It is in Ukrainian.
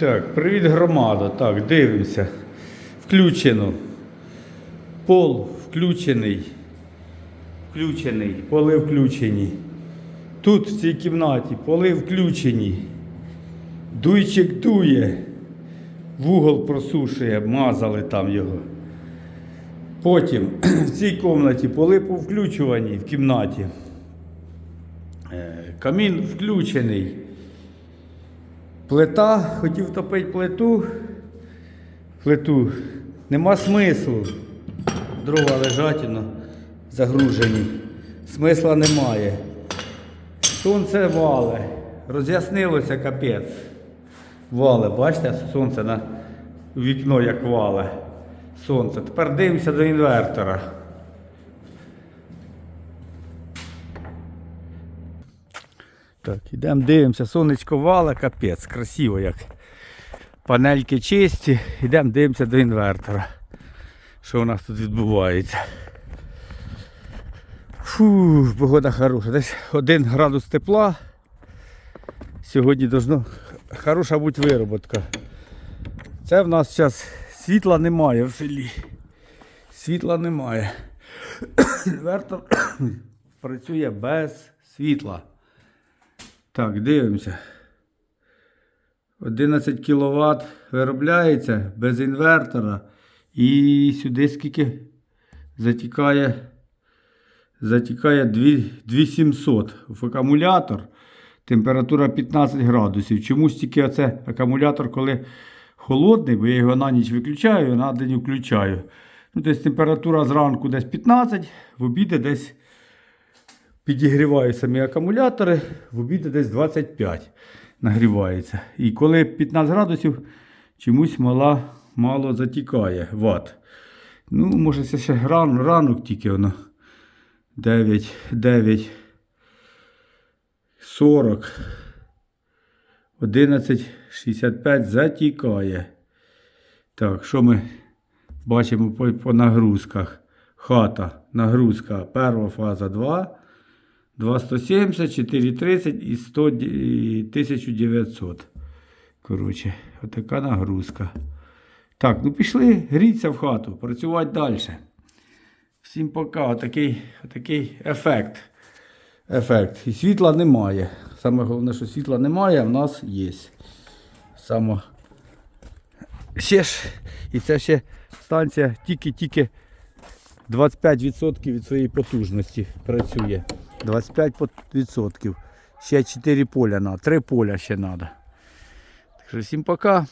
Так, привіт громада. Так, дивимося. Включено. Пол включений. Включений. Поли включені. Тут, в цій кімнаті, поли включені. Дуйчик дує. Вугол просушує, мазали там його. Потім в цій кімнаті поли повключувані в кімнаті. Е, Камін включений. Плита, хотів топити плиту. Плиту. Нема смислу. Дрова лежать ну, загружені. Смисла немає. Сонце вале. Роз'яснилося капець. Вале, бачите, сонце на вікно як вале. Сонце. Тепер дивимося до інвертора. Так, ідемо дивимося, сонечко вале, капець, красиво як. Панельки чисті, йдемо дивимося до інвертора. Що у нас тут відбувається. Фу, погода хороша. Десь 1 градус тепла. Сьогодні должно хороша бути вироботка. Це в нас зараз світла немає в селі. Світла немає. Інвертор працює без світла. Так, дивимося. 11 кВт виробляється без інвертора. І сюди скільки затікає, затікає 2700 в акумулятор. Температура 15 градусів. Чомусь тільки оце акумулятор, коли холодний, бо я його на ніч виключаю, на день включаю. Ну, тобто температура зранку десь 15, в обіди десь підігріваю самі акумулятори, в обіди десь 25 нагрівається. І коли 15 градусів, чомусь мала, мало затікає ват. Ну, може, це ще рано, ранок тільки воно. 9, 9, 40, 11, 65 затікає. Так, що ми бачимо по, по нагрузках? Хата, нагрузка, перша фаза 2. 2170, 430 і 100, і 1900. Коротше, отака нагрузка. Так, ну пішли гріться в хату, працювати далі. Всім пока. Отакий, отакий ефект. Ефект. І світла немає. Саме головне, що світла немає, а в нас є. Само. Ще ж, і це ще станція тільки-тільки 25% від своєї потужності працює. 25%. Ще 4 поля треба. 3 поля ще треба. Так що всім пока.